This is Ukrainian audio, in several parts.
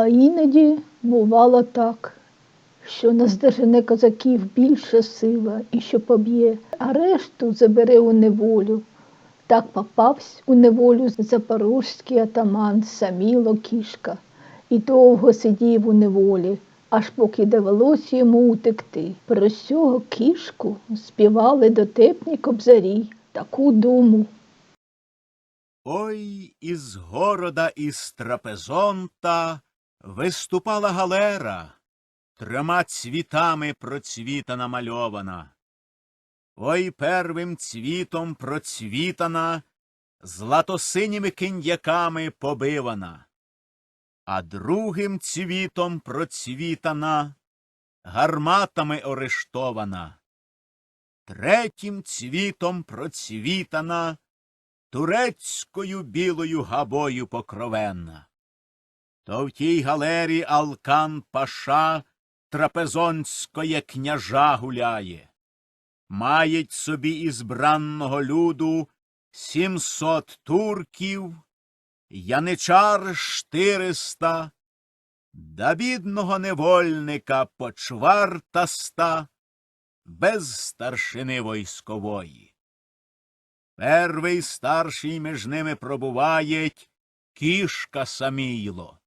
А іноді бувало так, що наздожене козаків більша сила і що поб'є, а решту забере у неволю. Так попавсь у неволю запорозький атаман Саміло Кішка і довго сидів у неволі, аж поки довелось йому утекти. Про цього кішку співали дотепні кобзарі таку думу. Ой, із города із трапезонта виступала галера, трьома цвітами процвіта намальована. Ой, первим цвітом процвітана, златосиніми киньяками побивана, а другим цвітом процвітана, гарматами орештована, третім цвітом процвітана, турецькою білою габою покровенна. То в тій галері Алкан Паша трапезонськоє княжа гуляє. Мають собі ізбранного люду сімсот турків, яничар штириста, да бідного невольника почвартаста, без старшини військової. Первий старший між ними пробуває кішка Самійло,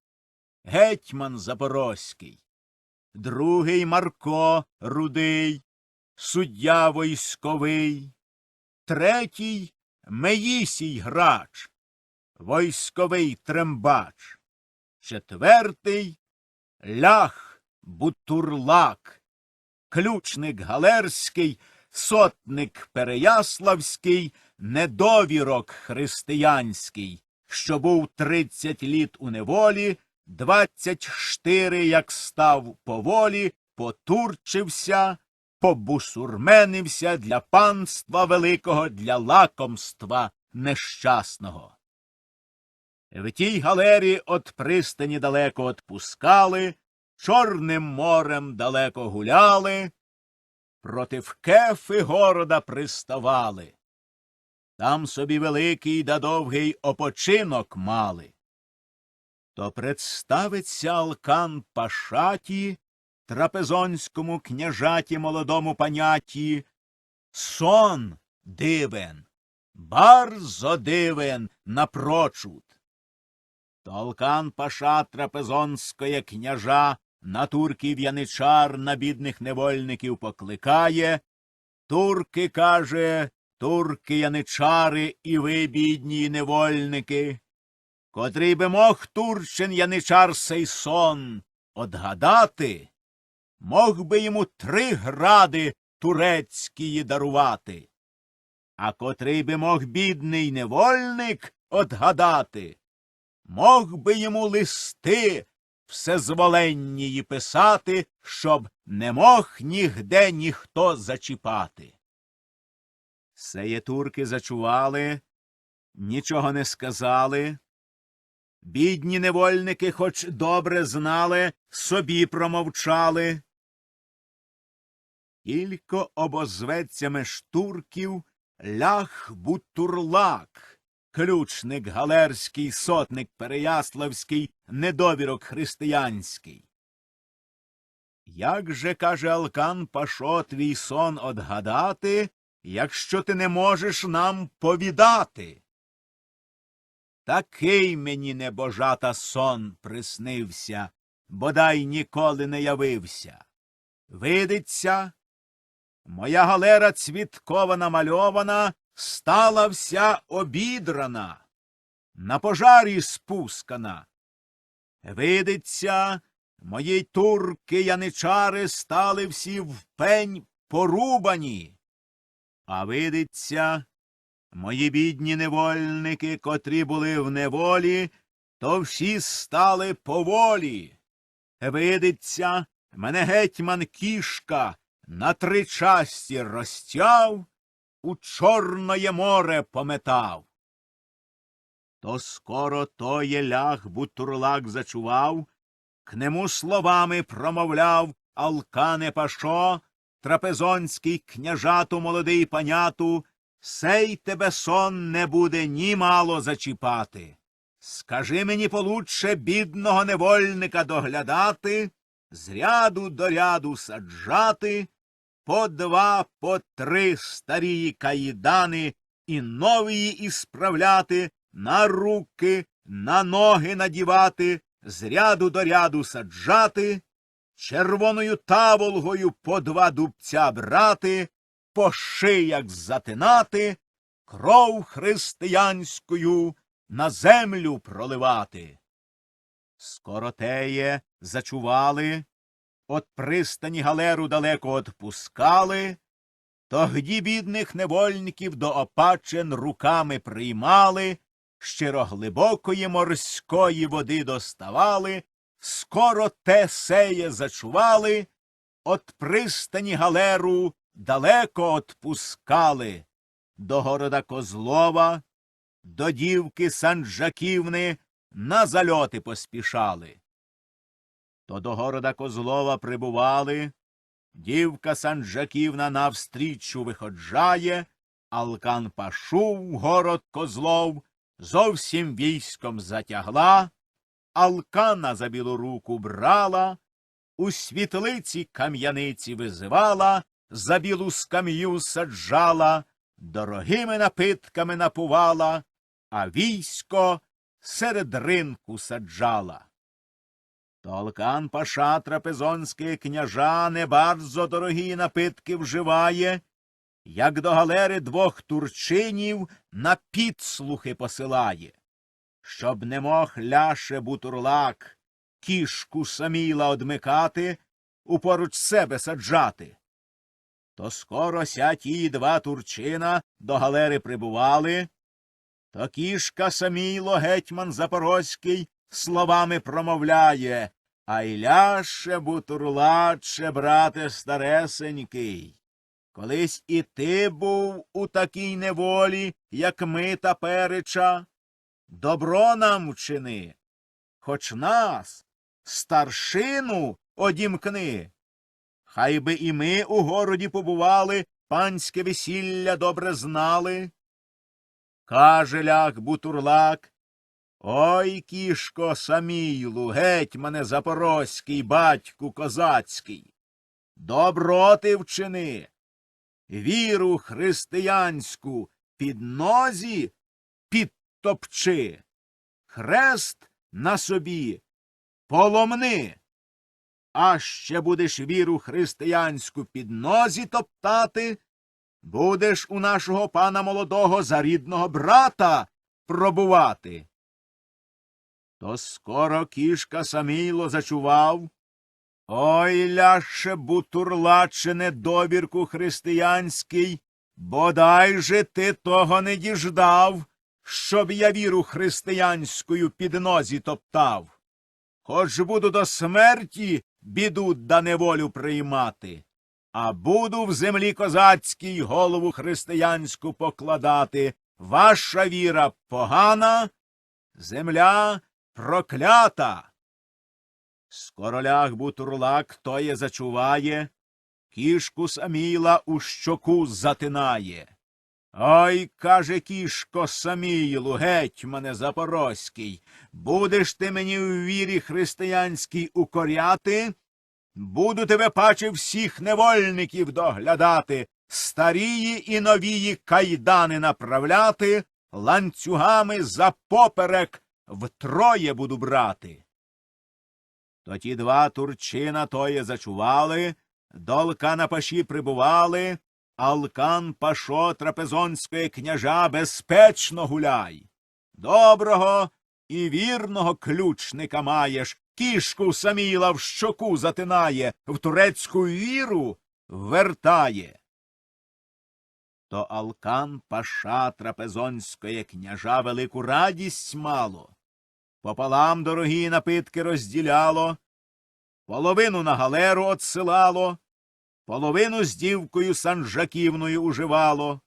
гетьман Запорозький, другий Марко Рудий, суддя військовий, третій Меїсій Грач, військовий трембач, четвертий Лях Бутурлак, ключник Галерський, сотник Переяславський, недовірок християнський, що був тридцять літ у неволі, двадцять штири, як став поволі, потурчився, побусурменився для панства великого, для лакомства нещасного. В тій галері от пристані далеко отпускали, Чорним морем далеко гуляли, против кефи города приставали. Там собі великий да довгий опочинок мали. То представиться Алкан Пашаті, трапезонському княжаті молодому паняті, сон дивен, барзо дивен напрочуд. То Алкан Паша трапезонськоє княжа на турків яничар на бідних невольників покликає. Турки, каже, турки яничари і ви, бідні невольники. Котрий би мог турчин яничар сей сон одгадати, мог би йому три гради турецькії дарувати. А котрий би мог бідний невольник одгадати, мог би йому листи всезволеннії писати, щоб не мог нігде ніхто зачіпати. Сеє турки зачували, нічого не сказали. Бідні невольники, хоч добре знали, собі промовчали. Тільки обозветься меж турків лях Бутурлак, ключник галерський, сотник Переяславський, недовірок християнський. Як же, каже Алкан Пашо, твій сон одгадати, якщо ти не можеш нам повідати? Такий мені небожата сон приснився, бодай ніколи не явився. Видиться, моя галера цвіткова намальована, стала вся обідрана, на пожарі спускана. Видиться, мої турки яничари стали всі в пень порубані. А видиться, мої бідні невольники, котрі були в неволі, то всі стали поволі. Видиться, мене гетьман кішка на три часті розтяв, у Чорноє море пометав. То скоро тоє ляг бутурлак зачував, к нему словами промовляв Алкане Пашо, трапезонський княжату молодий паняту, сей тебе сон не буде ні мало зачіпати. Скажи мені получше бідного невольника доглядати, з ряду до ряду саджати, по два, по три старії каїдани і новії ісправляти, на руки, на ноги надівати, з ряду до ряду саджати, червоною таволгою по два дубця брати, по шиях затинати, кров християнською на землю проливати. Скоротеє зачували, от пристані галеру далеко отпускали, тогді бідних невольників до опачен руками приймали, щироглибокої морської води доставали, скоро те сеє зачували, от пристані галеру далеко отпускали, до города Козлова, до дівки Санджаківни на зальоти поспішали. То до города Козлова прибували, дівка Санджаківна навстрічу виходжає, Алкан Пашу в город Козлов зовсім військом затягла, Алкана за білу руку брала, у світлиці кам'яниці визивала, за білу скам'ю саджала, дорогими напитками напувала, а військо серед ринку саджала. Толкан паша трапезонський княжа не bardzo дорогі напитки вживає, як до галери двох турчинів на підслухи посилає, щоб не мог ляше бутурлак кішку саміла одмикати, упоруч себе саджати. То скоро ся ті два турчина до галери прибували, то кішка саміло гетьман Запорозький словами промовляє Ай ляше, бутурлаче, брате старесенький. Колись і ти був у такій неволі, як ми та переча. Добро нам вчини, хоч нас, старшину, одімкни. Хай би і ми у городі побували, панське весілля добре знали. Каже ляг бутурлак. Ой, кішко самілу, гетьмане запорозький, батьку козацький. Добро ти вчини. Віру християнську під нозі підтопчи. Хрест на собі поломни. А ще будеш віру християнську під нозі топтати, будеш у нашого пана молодого за рідного брата пробувати. То скоро кішка саміло зачував. Ой, ляше бутурлаче недобірку християнський, бодай же ти того не діждав, щоб я віру християнською під нозі топтав. Хоч буду до смерті біду да неволю приймати, а буду в землі козацькій голову християнську покладати. Ваша віра погана, земля проклята. Скоролях бутурлак тоє зачуває, кішку саміла у щоку затинає. Ой, каже кішко самілу, гетьмане Запорозький, будеш ти мені в вірі християнській укоряти, буду тебе паче всіх невольників доглядати, старії і новії кайдани направляти, ланцюгами за поперек втроє буду брати. То ті два турчина тоє зачували, долка на паші прибували, Алкан пашо трапезонської княжа безпечно гуляй. Доброго і вірного ключника маєш, кішку саміла в щоку затинає, в турецьку віру вертає. То Алкан паша трапезонської княжа велику радість мало. Пополам дорогі напитки розділяло, половину на галеру отсилало, половину з дівкою Санжаківною уживало.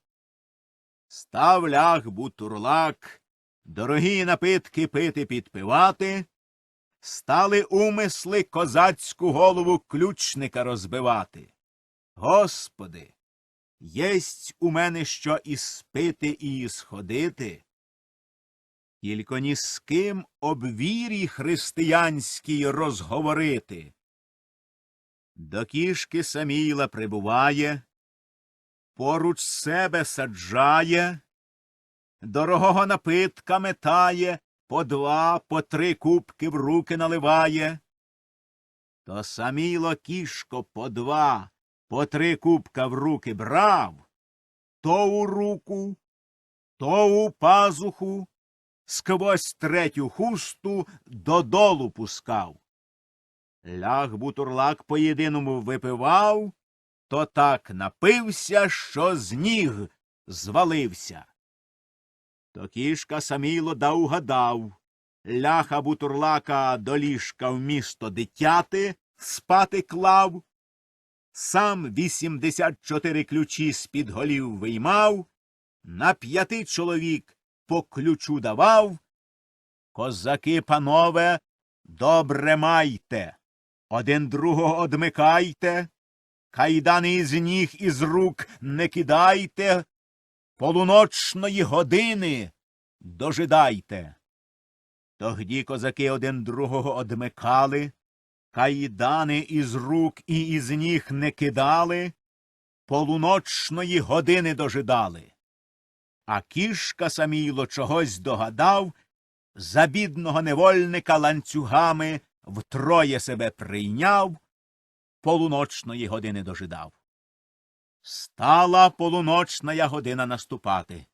Став ляг бутурлак, дорогі напитки пити підпивати, стали умисли козацьку голову ключника розбивати. Господи, єсть у мене що і спити, і сходити. Тільки ні з ким об вірі християнській розговорити. До кішки Саміла прибуває, поруч себе саджає, дорогого напитка метає, по два, по три кубки в руки наливає. То Саміло кішко по два, по три кубка в руки брав, то у руку, то у пазуху, сквозь третю хусту додолу пускав. Ляг бутурлак по єдиному випивав, то так напився, що з ніг звалився. То кішка саміло да угадав. Ляха бутурлака до ліжка в місто дитяти спати клав, сам вісімдесят чотири ключі з-під голів виймав, на п'яти чоловік по ключу давав. Козаки, панове, добре майте, один другого одмикайте, кайдани із ніг і з рук не кидайте, полуночної години дожидайте. Тогді козаки один другого одмикали, кайдани із рук і із ніг не кидали, полуночної години дожидали. А кішка саміло чогось догадав, за бідного невольника ланцюгами втроє себе прийняв, полуночної години дожидав. Стала полуночна година наступати.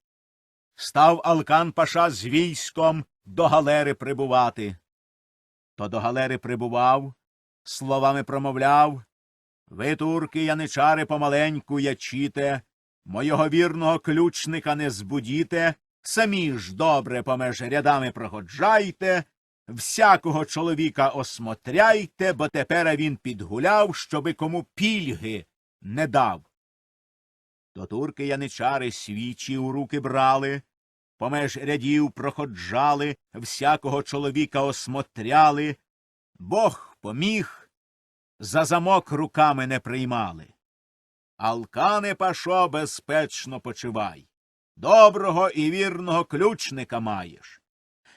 Став Алкан Паша з військом до галери прибувати. То до галери прибував, словами промовляв Ви, турки, яничари, помаленьку ячіте, мого вірного ключника не збудіте, самі ж добре помеж рядами проходжайте, всякого чоловіка осмотряйте, бо тепер він підгуляв, щоби кому пільги не дав. То турки яничари свічі у руки брали, помеж рядів проходжали, всякого чоловіка осмотряли, Бог поміг, за замок руками не приймали. Алкане пашо безпечно почивай. Доброго і вірного ключника маєш.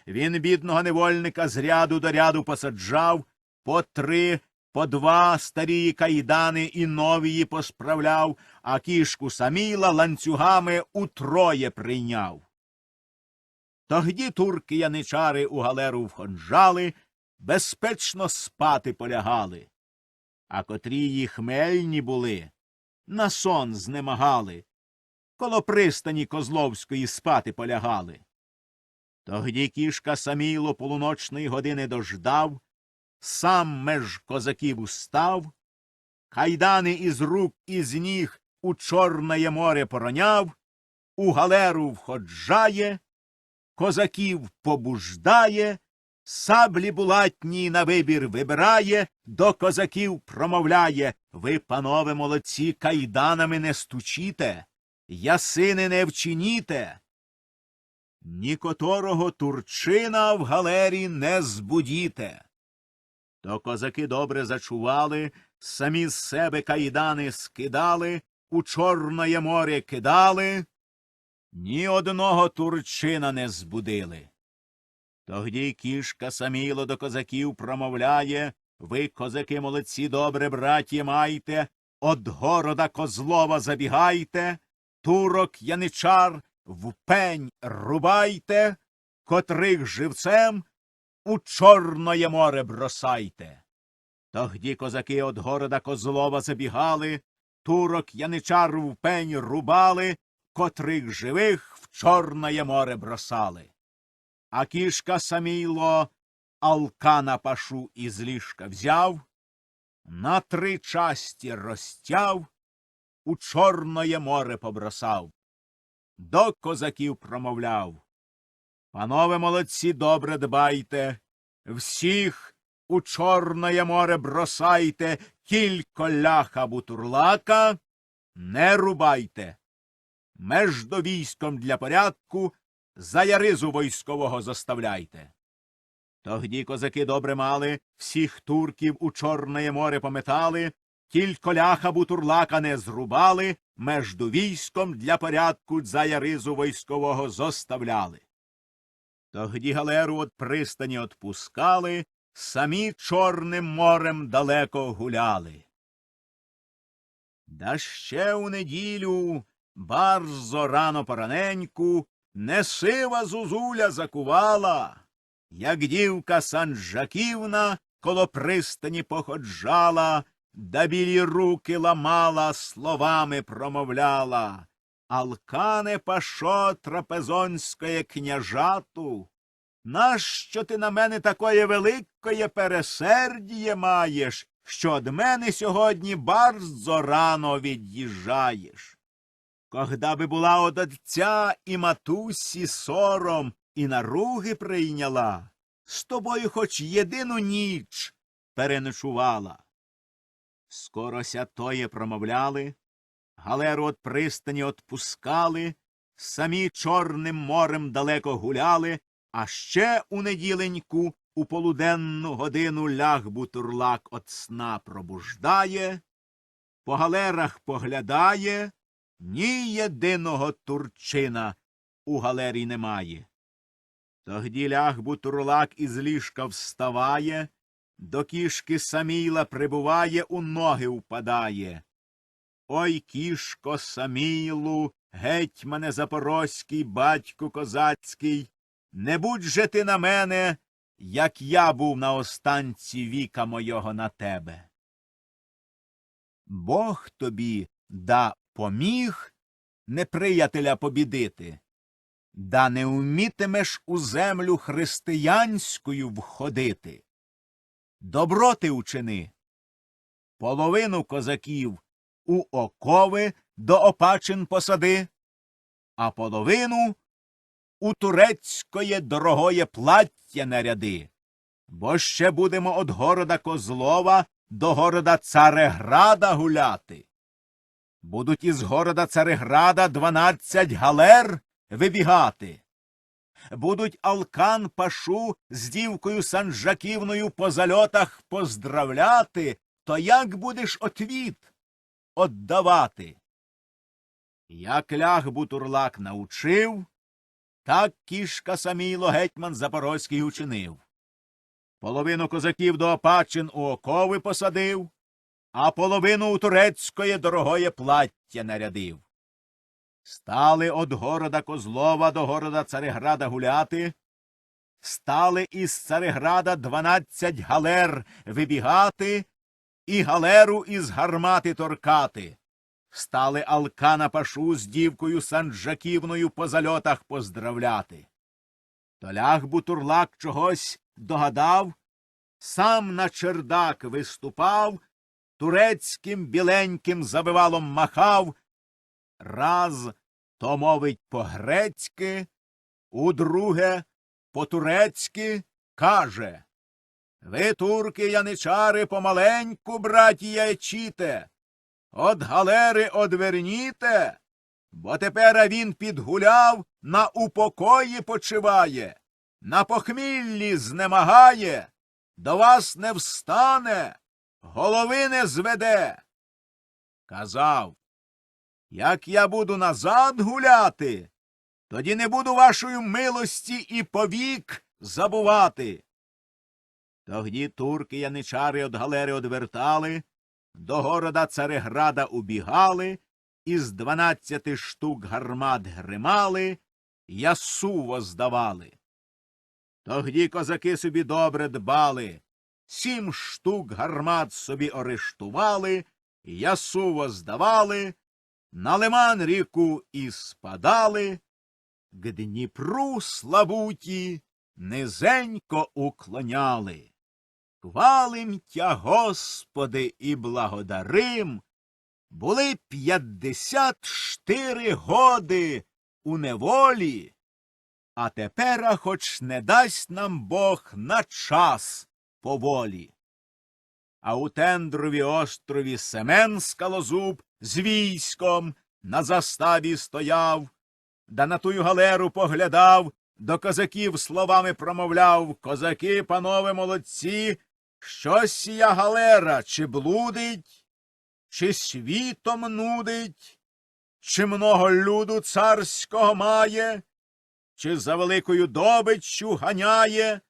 Він бідного невольника з ряду до ряду посаджав, по три, по два старії кайдани і новії посправляв, а кішку саміла ланцюгами утроє прийняв. Тогді турки яничари у галеру вхонжали, безпечно спати полягали. А котрі їх мельні були, на сон знемагали, коло пристані Козловської спати полягали. Тогді кішка саміло полуночної години дождав, сам меж козаків устав, кайдани із рук і з ніг у Чорне море пороняв, у галеру входжає, козаків побуждає, саблі булатні на вибір вибирає, до козаків промовляє Ви, панове молодці, кайданами не стучіте, ясини не вчиніте. Ні котрого турчина в галері не збудіте. То козаки добре зачували, самі з себе кайдани скидали, у Чорне море кидали, ні одного турчина не збудили. Тогді кішка саміло до козаків промовляє Ви, козаки молодці, добре, браті, майте, од города Козлова забігайте, турок яничар в пень рубайте, котрих живцем у Чорне море бросайте. Тогді козаки од города Козлова забігали, турок яничар в пень рубали, котрих живих в Чорне море бросали. А кішка саміло алкана пашу із ліжка взяв, на три часті розтяв, у Чорне море побросав. До козаків промовляв. Панове молодці, добре дбайте, всіх у Чорне море бросайте, кілько ляха бутурлака не рубайте. Между військом для порядку за яризу військового заставляйте. Тогді козаки добре мали, всіх турків у Чорне море пометали, тільки ляха бутурлака не зрубали, между військом для порядку за яризу військового зоставляли. Тогді галеру от пристані отпускали, самі Чорним морем далеко гуляли. Да ще у неділю, барзо рано пораненьку, не сива зузуля закувала, як дівка Санжаківна коло пристані походжала, да білі руки ламала, словами промовляла. Алкане пашо трапезонської княжату, нащо ти на мене такое великое пересердіє маєш, що од мене сьогодні барзо рано від'їжджаєш? Когда би була од отця і матусі сором, і наруги прийняла, з тобою хоч єдину ніч переночувала. Скорося тоє промовляли, галеру от пристані отпускали, самі Чорним морем далеко гуляли, а ще у неділеньку у полуденну годину ляг бутурлак от сна пробуждає, по галерах поглядає, ні єдиного турчина у галері немає. Тогді ляг бутурлак із ліжка вставає, до кішки саміла прибуває, у ноги впадає. Ой, кішко самілу, гетьмане запорозький, батьку козацький, не будь же ти на мене, як я був на останці віка мойого на тебе. Бог тобі да поміг неприятеля побідити, да не вмітимеш у землю християнською входити. Добро ти учини. Половину козаків у окови до опачин посади, а половину у турецькоє дорогоє плаття наряди. Бо ще будемо од города Козлова до города Цареграда гуляти. Будуть із города Цареграда дванадцять галер вибігати. Будуть Алкан Пашу з дівкою Санжаківною по зальотах поздравляти, то як будеш отвіт отдавати? Як ляг бутурлак научив, так кішка саміло гетьман Запорозький учинив. Половину козаків до Опачин у окови посадив, а половину у турецькоє дорогоє плаття нарядив. Стали од города Козлова до города Цареграда гуляти, стали із Цареграда дванадцять галер вибігати і галеру із гармати торкати. Стали Алкана Пашу з дівкою Санджаківною по зальотах поздравляти. Толях Бутурлак чогось догадав, сам на чердак виступав, турецьким біленьким забивалом махав, раз то мовить по-грецьки, удруге по-турецьки каже Ви, турки, яничари, помаленьку, браті яйчіте, От галери одверніте, бо тепер він підгуляв, на упокої почиває, на похміллі знемагає, до вас не встане, голови не зведе. Казав, як я буду назад гуляти, тоді не буду вашої милості і повік забувати. Тогді турки яничари од галери одвертали, до города Цареграда убігали, із дванадцяти штук гармат гримали, ясуво здавали. Тогді козаки собі добре дбали, сім штук гармат собі арештували, ясуво здавали, на лиман ріку і спадали, к Дніпру славуті низенько уклоняли. Хвалим тя, Господи, і благодарим. Були п'ятдесят штири годи у неволі, а тепера хоч не дасть нам Бог на час поволі. А у тендрові острові Семен Скалозуб з військом на заставі стояв, да на тую галеру поглядав, до козаків словами промовляв Козаки, панове молодці, що сія галера, чи блудить, чи світом нудить, чи много люду царського має, чи за великою добиччю ганяє,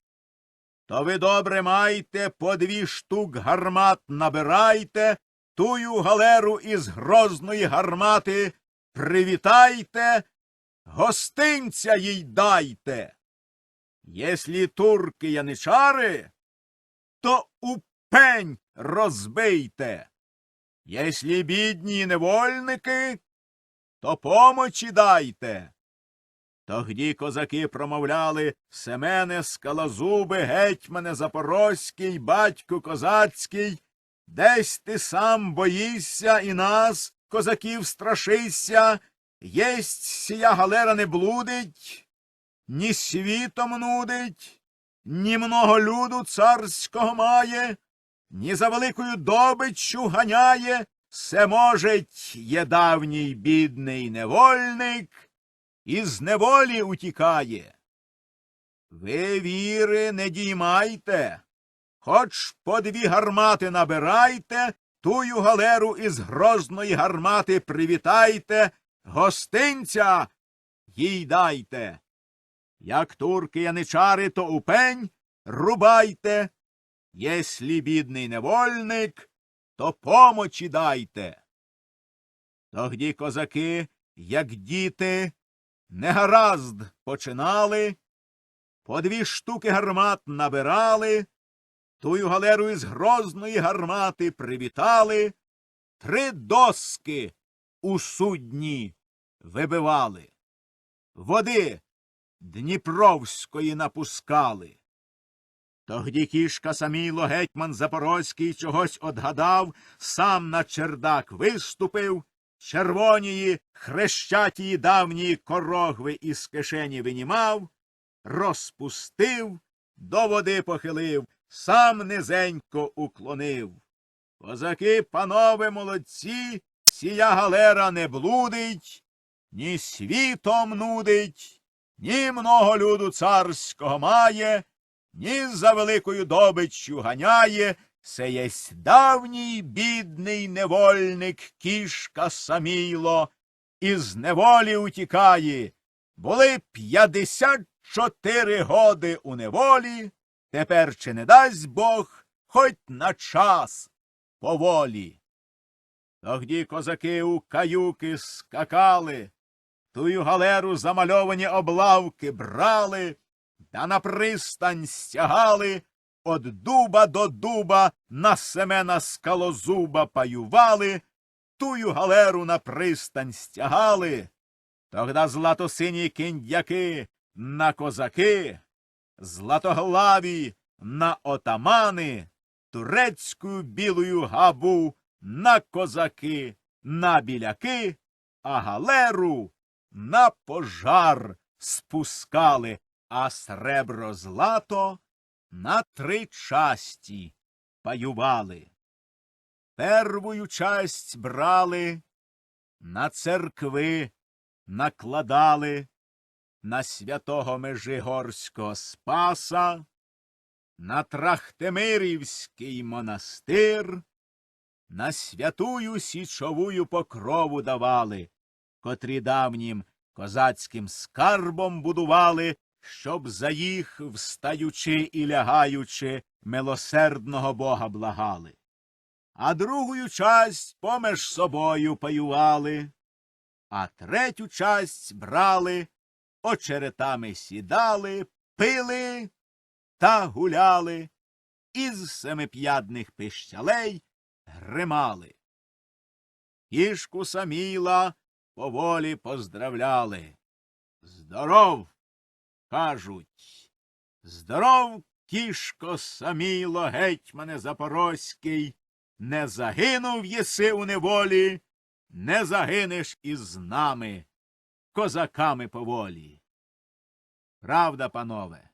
то ви добре майте, по дві штук гармат набирайте, тую галеру із грозної гармати привітайте, гостинця їй дайте. Єслі турки яничари, то у пень розбийте. Єслі бідні невольники, то помочі дайте. Тогді козаки промовляли Семене скалозуби, гетьмане Запорозький, батько козацький, десь ти сам боїшся і нас, козаків, страшися, єсть сія галера не блудить, ні світом нудить, ні много люду царського має, ні за великою добиччю ганяє, все можеть є давній бідний невольник, із неволі утікає. Ви віри не діймайте, хоч по дві гармати набирайте, тую галеру із грозної гармати привітайте, гостинця їй дайте. Як турки яничари, то у пень рубайте, єслі бідний невольник, то помочі дайте. Тогді козаки, як діти, негаразд починали, по дві штуки гармат набирали, тую галеру із грозної гармати привітали, три доски у судні вибивали, води Дніпровської напускали. Тогді кішка саміло гетьман Запорозький чогось одгадав, сам на чердак виступив, червонії, хрещатії давнії корогви із кишені винімав, розпустив, до води похилив, сам низенько уклонив. Козаки, панове молодці, сія галера не блудить, ні світом нудить, ні много люду царського має, ні за великою добиччю ганяє, се єсть давній бідний невольник кішка саміло, із неволі утікає. Були п'ятдесят чотири годи у неволі, тепер чи не дасть Бог хоть на час поволі. Тогді козаки у каюки скакали, тую галеру замальовані облавки брали, та на пристань стягали, од дуба до дуба на семена скалозуба паювали, тую галеру на пристань стягали. Тогда златосині кіндяки на козаки, златоглаві на отамани, турецьку білую габу на козаки, на біляки, а галеру на пожар спускали, а сребро злато на три часті паювали. Первую часть брали, на церкви накладали, на святого Межигорського Спаса, на Трахтимирівський монастир, на святую січовую покрову давали, котрі давнім козацьким скарбом будували, щоб за їх, встаючи і лягаючи, милосердного Бога благали. А другую часть помеж собою паювали, а третю часть брали, очеретами сідали, пили та гуляли, із семип'ядних пищалей гримали. Кішку саміла поволі поздравляли. Здоров, кажуть. Здоров, кішко саміло, гетьмане Запорозький, не загинув єси у неволі, не загинеш із нами, козаками поволі. Правда, панове,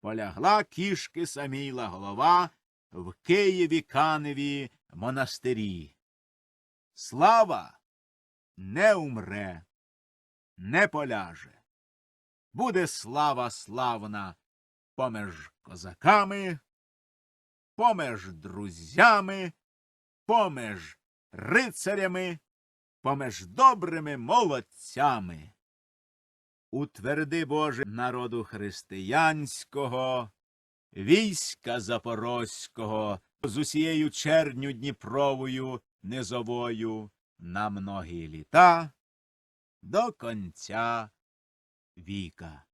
полягла кішки саміла голова в Києві Каневі монастирі. Слава не умре, не поляже. Буде слава славна помеж козаками, помеж друзями, помеж рицарями, помеж добрими молодцями. утверди, Боже, народу християнського, війська Запорозького з усією черню Дніпровою низовою на многі літа до конця віка.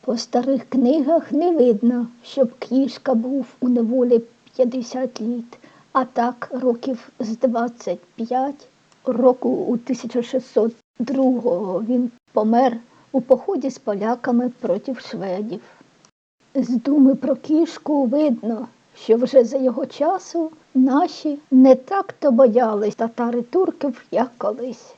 По старих книгах не видно, щоб кішка був у неволі 50 літ, а так років з 25. Року у 1602 він помер у поході з поляками проти шведів. З думи про кішку видно, що вже за його часу наші не так то боялись татари турків, як колись.